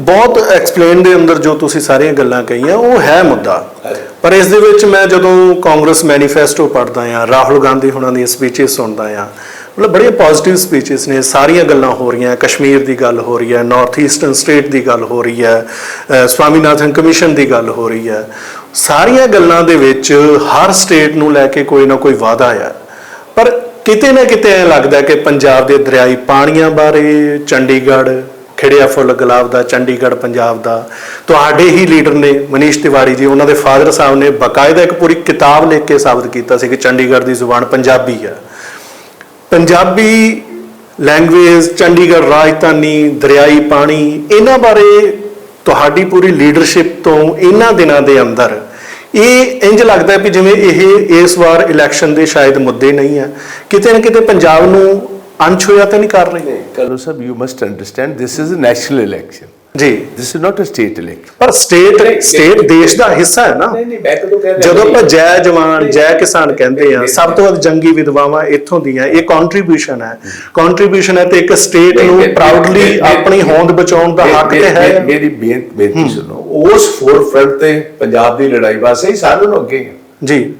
ਬਹੁਤ ਐਕਸਪਲੇਨ ਦੇ ਅੰਦਰ ਜੋ ਤੁਸੀਂ ਸਾਰੀਆਂ ਗੱਲਾਂ ਕਹੀਆਂ, ਉਹ ਹੈ ਮੁੱਦਾ। ਪਰ ਇਸ ਦੇ ਵਿੱਚ ਮੈਂ ਜਦੋਂ ਕਾਂਗਰਸ ਮੈਨੀਫੈਸਟੋ ਪੜ੍ਹਦਾ ਆ ਰਾਹੁਲ ਗਾਂਧੀ ਹੁਣਾਂ ਦੀਆਂ ਸਪੀਚਸ ਸੁਣਦਾ ਆ ਮਤਲਬ ਬੜੀਆਂ ਪੋਜ਼ਿਟਿਵ ਸਪੀਚਸ ਨੇ, ਸਾਰੀਆਂ ਗੱਲਾਂ ਹੋ ਰਹੀਆਂ, ਕਸ਼ਮੀਰ ਦੀ ਗੱਲ ਹੋ ਰਹੀ ਹੈ ਨਾਰਥ ਈਸਟਰਨ ਸਟੇਟ ਦੀ ਗੱਲ ਹੋ ਰਹੀ ਹੈ ਸਵਾਮੀਨਾਥਨ ਕਮਿਸ਼ਨ ਦੀ ਗੱਲ ਹੋ ਰਹੀ ਹੈ। ਸਾਰੀਆਂ ਗੱਲਾਂ ਦੇ ਵਿੱਚ ਹਰ ਸਟੇਟ ਨੂੰ ਲੈ ਕੇ ਕੋਈ ਨਾ ਕੋਈ ਵਾਅਦਾ ਆ। ਪਰ ਕਿਤੇ ਨਾ ਕਿਤੇ ਐ ਲੱਗਦਾ ਕਿ ਪੰਜਾਬ ਦੇ ਦਰਿਆਈ ਪਾਣੀਆਂ ਬਾਰੇ, ਚੰਡੀਗੜ੍ਹ ਖਿੜਿਆ ਫੁੱਲ ਗੁਲਾਬ ਦਾ, ਚੰਡੀਗੜ੍ਹ ਪੰਜਾਬ ਦਾ। ਤੁਹਾਡੇ ਹੀ ਲੀਡਰ ਨੇ ਮਨੀਸ਼ ਤਿਵਾੜੀ ਜੀ, ਉਹਨਾਂ ਦੇ ਫਾਦਰ ਸਾਹਿਬ ਨੇ ਬਕਾਇਦਾ ਇੱਕ ਪੂਰੀ ਕਿਤਾਬ ਲਿਖ ਕੇ ਸਾਬਤ ਕੀਤਾ ਸੀ ਕਿ ਚੰਡੀਗੜ੍ਹ ਦੀ ਜ਼ੁਬਾਨ ਪੰਜਾਬੀ ਹੈ। ਪੰਜਾਬੀ ਲੈਂਗੁਏਜ, ਚੰਡੀਗੜ੍ਹ ਰਾਜਧਾਨੀ, ਦਰਿਆਈ ਪਾਣੀ, ਇਹਨਾਂ ਬਾਰੇ ਤੁਹਾਡੀ ਪੂਰੀ ਲੀਡਰਸ਼ਿਪ ਤੋਂ ਇਹਨਾਂ ਦਿਨਾਂ ਦੇ ਅੰਦਰ ਇਹ ਇੰਜ ਲੱਗਦਾ ਹੈ ਵੀ ਜਿਵੇਂ ਇਹ ਇਸ ਵਾਰ ਇਲੈਕਸ਼ਨ ਦੇ ਸ਼ਾਇਦ ਮੁੱਦੇ ਨਹੀਂ ਆ ਕਿਤੇ ਨਾ ਕਿਤੇ ਪੰਜਾਬ ਨੂੰ ਅੰਸ਼ ਹੋਇਆ ਤਾਂ ਨਹੀਂ ਕਰ ਰਹੇ। Kalu sir, you must understand this is a national election. ਜੀ। This is not a state election. ਪਰ ਸਟੇਟ ਸਟੇਟ ਦੇਸ਼ ਦਾ ਹਿੱਸਾ ਹੈ ਨਾ। ਨਹੀਂ ਮੈਂ ਕਦੋਂ ਕਹਿ ਜਦੋਂ ਆਪਾਂ ਜੈ ਜਵਾਨ ਜੈ ਕਿਸਾਨ ਕਹਿੰਦੇ ਆ ਸਭ ਤੋਂ ਵੱਧ ਜੰਗੀ ਵਿਧਵਾਵਾਂ ਇੱਥੋਂ ਦੀਆਂ ਇਹ ਕੰਟਰੀਬਿਊਸ਼ਨ ਹੈ। ਕੰਟਰੀਬਿਊਸ਼ਨ ਹੈ ਤੇ ਇੱਕ ਸਟੇਟ ਨੂੰ ਪ੍ਰਾਊਡਲੀ ਆਪਣੀ ਹੋਂਦ ਬਚਾਉਣ ਦਾ ਹੱਕ ਤੇ ਹੈ। ਮੇਰੀ ਬੇਨ- ਬੇਨਤੀ ਸੁਣੋ ਉਸ ਫੋਰਫਰੰਟ ਤੇ ਪੰਜਾਬ ਦੀ ਲੜਾਈ ਵਾਸਤੇ ਹੀ ਸਾਰਿਆਂ ਨੂੰ ਅੱਗੇ ਜੀ।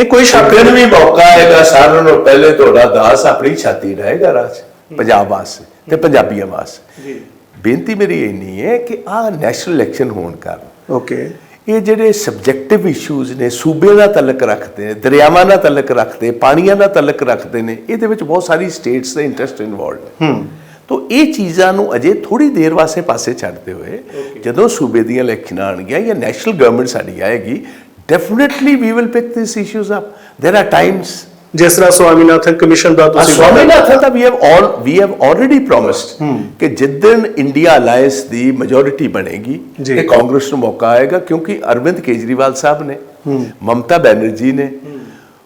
ਨਹੀਂ ਕੋਈ ਸ਼ੱਕ ਸ਼ਕਨ ਵੀ ਮੌਕਾ ਆਏਗਾ ਸਾਰਿਆਂ ਨੂੰ ਪਹਿਲੇ ਤੁਹਾਡਾ ਦਾਸ ਆਪਣੀ ਛਾਤੀ ਰਹੇਗਾ ਰਾਜ ਪੰਜਾਬ ਵਾਸਤੇ ਤੇ ਪੰਜਾਬੀਆਂ ਵਾਸਤੇ। ਜੀ। ਬੇਨਤੀ ਮੇਰੀ ਇੰਨੀ ਹੈ ਕਿ ਆਹ ਨੈਸ਼ਨਲ ਇਲੈਕਸ਼ਨ ਹੋਣ ਕਾਰਨ ਓਕੇ। ਇਹ ਜਿਹੜੇ ਸਬਜੈਕਟਿਵ ਇਸ਼ੂਜ਼ ਨੇ ਸੂਬੇ ਨਾਲ ਤਾਲੁਕ ਰੱਖਦੇ ਨੇ ਦਰਿਆਵਾਂ ਨਾਲ ਤਾਲੁਕ ਰੱਖਦੇ ਪਾਣੀਆਂ ਨਾਲ ਤਾਲੁਕ ਰੱਖਦੇ ਨੇ ਇਹਦੇ ਵਿੱਚ ਬਹੁਤ ਸਾਰੀ ਸਟੇਟਸ ਦਾ ਇੰਟਰਸਟ ਇਨਵੋਲਡ ਹੈ ਹੂੰ। ਤੋ ਇਹ ਚੀਜ਼ਾਂ ਨੂੰ ਅਜੇ ਥੋੜੀ ਦੇਰ ਵਾਸਤੇ ਪਾਸੇ ਛੱਡਦੇ ਹੋਏ ਜਦੋਂ ਸੂਬੇ ਦੀਆਂ ਇਲੈਕਸ਼ਨਾਂ ਆਣਗੀਆਂ ਜਾਂ ਨੈਸ਼ਨਲ ਗਵਰਨਮੈਂਟ ਸਾਡੀ ਆਏਗੀ definitely we will pick this issues up there are times ਜਿਸ ਤਰ੍ਹਾਂ ਸਵਾਮੀਨਾਥਨ ਕਮਿਸ਼ਨ ਦਾ ਤੁਸੀਂ ਸਵਾਮੀਨਾਥਨ ਦਾ we have all we have already promised ਕਿ ਜਿੱਦਨ ਇੰਡੀਆ ਅਲਾਈਅੰਸ ਦੀ ਮੈਜੋਰਿਟੀ ਬਣੇਗੀ ਤੇ ਕਾਂਗਰਸ ਨੂੰ ਮੌਕਾ ਆਏਗਾ ਕਿਉਂਕਿ ਅਰਵਿੰਦ ਕੇਜਰੀਵਾਲ ਸਾਹਿਬ ਨੇ ਮਮਤਾ ਬੈਨਰਜੀ ਨੇ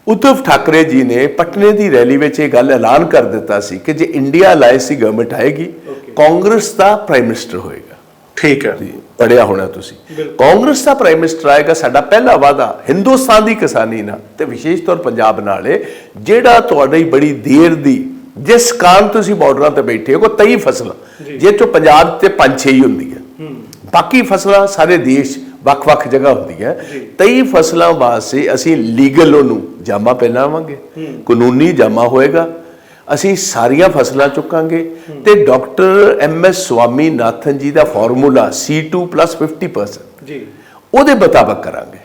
ਉਤਵ ਠਾਕਰੇ ਜੀ ਨੇ ਪਟਨੇ ਦੀ ਰੈਲੀ ਵਿੱਚ ਇਹ ਗੱਲ ਐਲਾਨ ਕਰ ਦਿੱਤਾ ਸੀ ਕਿ ਜੇ ਇੰਡੀਆ ਅਲਾਈਅੰਸ ਦੀ ਗਵਰਨਮੈਂਟ ਆਏਗੀ ਕਾਂਗਰਸ ਦਾ ਪ੍ਰਾਈਮ ਮਿਨਿਸਟਰ ਹੋਏਗਾ ਠੀਕ ਹੈ। ਪੜਿਆ ਹੋਣਾ ਤੁਸੀਂ। ਕਾਂਗਰਸ ਦਾ ਪ੍ਰਾਈਮ ਮਿਨਿਸਟਰ ਆਏਗਾ ਸਾਡਾ ਪਹਿਲਾ ਵਾਅਦਾ ਹਿੰਦੁਸਤਾਨ ਦੀ ਕਿਸਾਨੀ ਨਾਲ ਤੇ ਵਿਸ਼ੇਸ਼ ਤੌਰ ਪੰਜਾਬ ਨਾਲ ਹੈ ਜਿਹੜਾ ਤੁਹਾਡੀ ਬੜੀ ਦੇਰ ਦੀ ਜਿਸ ਕਾਰਨ ਤੁਸੀਂ ਬਾਰਡਰਾਂ ਤੇ ਬੈਠੇ ਹੋ 23 ਫਸਲਾਂ। ਜੇ। ਚੋਂ ਪੰਜਾਬ ਤੇ 5-6 ਹੀ ਹੁੰਦੀਆਂ ਬਾਕੀ ਫਸਲਾਂ ਸਾਰੇ ਦੇਸ਼ ਵੱਖ-ਵੱਖ ਜਗ੍ਹਾ ਹੁੰਦੀਆਂ 23 ਫਸਲਾਂ ਵਾਸਤੇ ਅਸੀਂ ਲੀਗਲ ਉਹਨੂੰ ਜਾਮਾ ਪਹਿਨਾਵਾਂਗੇ। ਕਾਨੂੰਨੀ ਜਾਮਾ ਹੋਏਗਾ। ਅਸੀਂ ਸਾਰੀਆਂ ਫਸਲਾਂ ਚੁੱਕਾਂਗੇ। ਤੇ ਡਾਕਟਰ ਐਮ ਐਸ ਸਵਾਮੀਨਾਥਨ ਜੀ ਦਾ ਫਾਰਮੂਲਾ C2 50% ਜੀ। ਉਹਦੇ ਮੁਤਾਬਕ ਕਰਾਂਗੇ।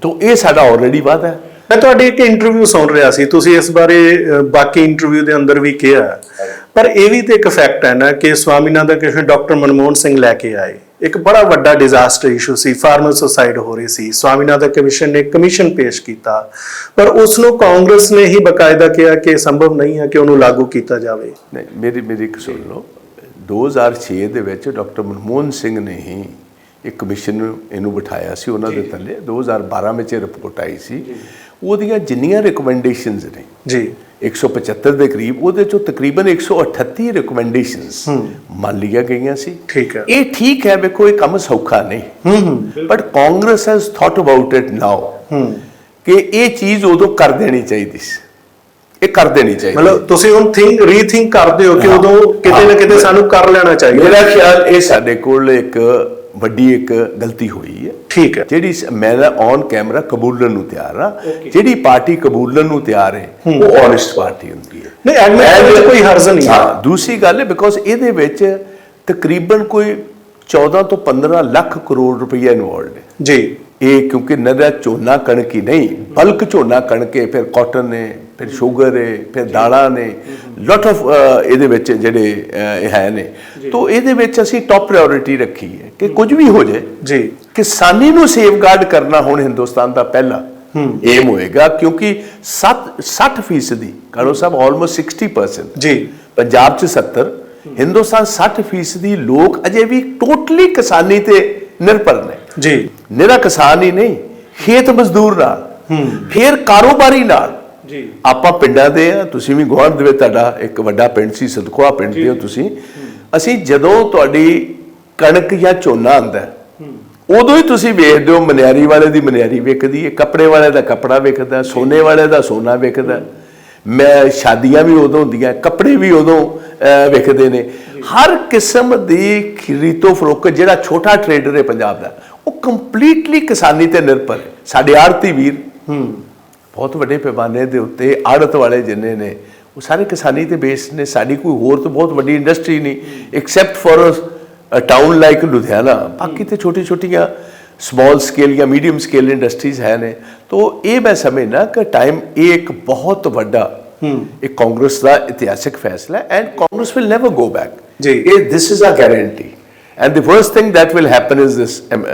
ਤੋਂ ਇਹ ਸਾਡਾ ਆਲਰੇਡੀ ਵਾਅਦਾ ਹੈ। ਮੈਂ ਤੁਹਾਡੀ ਇੱਕ ਇੰਟਰਵਿਊ ਸੁਣ ਰਿਹਾ ਸੀ। ਤੁਸੀਂ ਇਸ ਬਾਰੇ ਬਾਕੀ ਇੰਟਰਵਿਊ ਦੇ ਅੰਦਰ ਵੀ ਕਿਹਾ। ਪਰ ਇਹ ਵੀ ਤੇ ਇੱਕ ਫੈਕਟ ਹੈ ਨਾ ਕਿ ਸਵਾਮੀਨਾਥਨ ਕਮਿਸ਼ਨ ਡਾਕਟਰ ਮਨਮੋਹਨ ਸਿੰਘ ਲੈ ਕੇ ਆਏ। ਇੱਕ ਬੜਾ ਵੱਡਾ ਡਿਜ਼ਾਸਟਰ ਇਸ਼ੂ ਸੀ ਫਾਰਮਰ ਸੁਸਾਈਡ ਹੋ ਰਹੀ ਸੀ। ਸਵਾਮੀਨਾਥਨ ਕਮਿਸ਼ਨ ਨੇ ਕਮਿਸ਼ਨ ਪੇਸ਼ ਕੀਤਾ। ਪਰ ਉਸ ਨੂੰ ਕਾਂਗਰਸ ਨੇ ਹੀ ਬਕਾਇਦਾ ਕਿਹਾ ਕਿ ਸੰਭਵ ਨਹੀਂ ਹੈ ਕਿ ਉਹਨੂੰ ਲਾਗੂ ਕੀਤਾ ਜਾਵੇ। ਨਹੀਂ, ਮੇਰੀ ਮੇਰੀ ਇੱਕ ਸੁਣ ਲਓ। 2006 ਦੇ ਵਿੱਚ ਡਾਕਟਰ ਮਨਮੋਹਨ ਸਿੰਘ ਨੇ ਹੀ ਇੱਕ ਕਮਿਸ਼ਨ ਇਹਨੂੰ ਬਿਠਾਇਆ ਸੀ ਉਹਨਾਂ ਦੇ ਥੱਲੇ। 2012 ਵਿੱਚ ਇਹ ਰਿਪੋਰਟ ਆਈ ਸੀ। ਉਹਦੀਆਂ ਜਿੰਨੀਆਂ ਰეკਮੈਂਡੇਸ਼ਨਸ ਨੇ ਜੀ। 175 ਦੇ ਕਰੀਬ ਉਹਦੇ ਚੋਂ ਤਕਰੀਬਨ 138 ਰეკਮੈਂਡੇਸ਼ਨਸ ਮੰਨ ਲਈਆਂ ਗਈਆਂ ਸੀ। ਠੀਕ ਹੈ। ਇਹ ਠੀਕ ਹੈ ਵੇਖੋ ਇਹ ਕੰਮ ਸੌਖਾ ਨਹੀਂ। But Congress has thought about it now ਕਿ ਇਹ ਚੀਜ਼ ਉਦੋਂ ਕਰ ਦੇਣੀ ਚਾਹੀਦੀ ਸੀ। ਇਹ ਕਰ ਦੇਣੀ ਚਾਹੀਦੀ ਮਤਲਬ ਤੁਸੀਂ ਹੁਣ ਥਿੰਕ ਰੀਥਿੰਕ ਕਰਦੇ ਹੋ ਕਿ ਉਦੋਂ ਕਿਤੇ ਨਾ ਕਿਤੇ ਸਾਨੂੰ ਕਰ ਲੈਣਾ ਚਾਹੀਦਾ। ਮੇਰਾ ਖਿਆਲ ਇਹ ਸਾਡੇ ਕੋਲ ਇੱਕ ਵੱਡੀ ਇੱਕ ਗਲਤੀ ਹੋਈ ਹੈ। ਠੀਕ ਹੈ। ਜਿਹੜੀ ਮੈਂ ਔਨ ਕੈਮਰਾ ਕਬੂਲਣ ਨੂੰ ਤਿਆਰ ਆ ਜਿਹੜੀ ਪਾਰਟੀ ਕਬੂਲਣ ਨੂੰ ਤਿਆਰ ਹੈ ਉਹ ਓਨੈਸਟ ਪਾਰਟੀ ਹੁੰਦੀ ਹੈ। ਨਹੀਂ ਐਡਮਿਟ ਕੋਈ ਹਰਜ਼ ਨਹੀਂ ਹੈ। ਹਾਂ ਦੂਸਰੀ ਗੱਲ ਹੈ ਬਿਕੋਜ਼ ਇਹਦੇ ਵਿੱਚ ਤਕਰੀਬਨ ਕੋਈ 14 ਤੋਂ 15 ਲੱਖ ਕਰੋੜ ਰੁਪਈਆ ਇਨਵੋਲਡ ਹੈ। ਜੀ। ਇਹ ਕਿਉਂਕਿ ਨਦਾ ਝੋਨਾ ਕਣਕ ਹੀ ਨਹੀਂ ਬਲਕ ਝੋਨਾ ਕਣਕ ਹੈ ਫਿਰ ਕਾਟਨ ਨੇ ਫਿਰ ਸ਼ੂਗਰ ਹੈ ਫਿਰ ਦਾਲਾਂ ਨੇ ਲੋਟ ਆਫ ਇਹਦੇ ਵਿੱਚ ਜਿਹੜੇ ਇਹ ਹੈ ਨੇ। ਤੋਂ ਇਹਦੇ ਵਿੱਚ ਅਸੀਂ ਟੌਪ ਪ੍ਰਾਇੋਰਟੀ ਰੱਖੀ ਹੈ ਕਿ ਕੁਝ ਵੀ ਹੋ ਜਾਏ ਜੀ। ਕਿਸਾਨੀ ਨੂੰ ਸੇਫਗਾਰਡ ਕਰਨਾ ਹੁਣ ਹਿੰਦੁਸਤਾਨ ਦਾ ਪਹਿਲਾ। ਏਮ ਹੋਏਗਾ ਕਿਉਂਕਿ 7 60% ਦੀ ਕਾਲੋ ਸਾਹਿਬ ਆਲਮੋਸਟ 60% ਜੀ। ਪੰਜਾਬ 'ਚ 70 ਹਿੰਦੁਸਤਾਨ 60% ਦੀ ਲੋਕ ਅਜੇ ਵੀ ਟੋਟਲੀ ਕਿਸਾਨੀ ਤੇ ਨਿਰਭਰ ਨੇ। ਜੀ। ਨਿਹਰਾ ਕਿਸਾਨ ਹੀ ਨਹੀਂ ਖੇਤ ਮਜ਼ਦੂਰ ਨਾਲ। ਫਿਰ ਕਾਰੋਬਾਰੀ ਨਾਲ। ਜੀ। ਆਪਾਂ ਪਿੰਡਾਂ ਦੇ ਆ ਤੁਸੀਂ ਵੀ ਗੁਆਂਢ ਦੇ ਵਿੱਚ ਤੁਹਾਡਾ ਇੱਕ ਵੱਡਾ ਪਿੰਡ ਸੀ ਸਦਕੋਆ ਪਿੰਡ ਦੇ ਹੋ ਤੁਸੀਂ। ਅਸੀਂ ਜਦੋਂ ਤੁਹਾਡੀ ਕਣਕ ਜਾਂ ਝੋਨਾ ਆਂਦਾ ਉਦੋਂ ਹੀ ਤੁਸੀਂ ਵੇਖਦੇ ਹੋ ਮਨਿਆਰੀ ਵਾਲੇ ਦੀ ਮਨਿਆਰੀ ਵਿਕਦੀ ਹੈ ਕੱਪੜੇ ਵਾਲੇ ਦਾ ਕੱਪੜਾ ਵਿਕਦਾ ਸੋਨੇ ਵਾਲੇ ਦਾ ਸੋਨਾ ਵਿਕਦਾ ਮੈਂ ਸ਼ਾਦੀਆਂ ਵੀ ਉਦੋਂ ਹੁੰਦੀਆਂ ਕੱਪੜੇ ਵੀ ਉਦੋਂ ਵਿਕਦੇ ਨੇ। ਹਰ ਕਿਸਮ ਦੀ ਖਰੀਦੋ ਫਰੋਖਤ ਜਿਹੜਾ ਛੋਟਾ ਟਰੇਡਰ ਹੈ ਪੰਜਾਬ ਦਾ ਉਹ ਕੰਪਲੀਟਲੀ ਕਿਸਾਨੀ ਤੇ ਨਿਰਭਰ ਹੈ। ਸਾਡੇ ਆੜਤੀ ਵੀਰ ਬਹੁਤ ਵੱਡੇ ਪੈਮਾਨੇ ਦੇ ਉੱਤੇ ਆੜਤ ਵਾਲੇ ਜਿੰਨੇ ਨੇ ਉਹ ਸਾਰੇ ਕਿਸਾਨੀ ਤੇ ਬੇਸ ਨੇ ਸਾਡੀ ਕੋਈ ਹੋਰ ਤੋਂ ਬਹੁਤ ਵੱਡੀ ਇੰਡਸਟਰੀ ਨਹੀਂ except for a town like Ludhiana. ਬਾਕੀ ਤੇ ਛੋਟੀ ਛੋਟੀਆਂ ਸਮਾਲ ਸਕੇਲ ਜਾਂ ਮੀਡੀਅਮ ਸਕੇਲ ਇੰਡਸਟਰੀਜ਼ ਹੈ ਨੇ। ਤੋ ਇਹ ਮੈਂ ਸਮਝਣਾ ਕਿ ਟਾਈਮ ਇਹ ਇੱਕ ਬਹੁਤ ਵੱਡਾ ਇੱਕ ਕਾਂਗਰਸ ਦਾ ਇਤਿਹਾਸਿਕ ਫੈਸਲਾ and Congress will never go back ਜੀ। ਇਹ is a guarantee and the first thing that will happen is this um,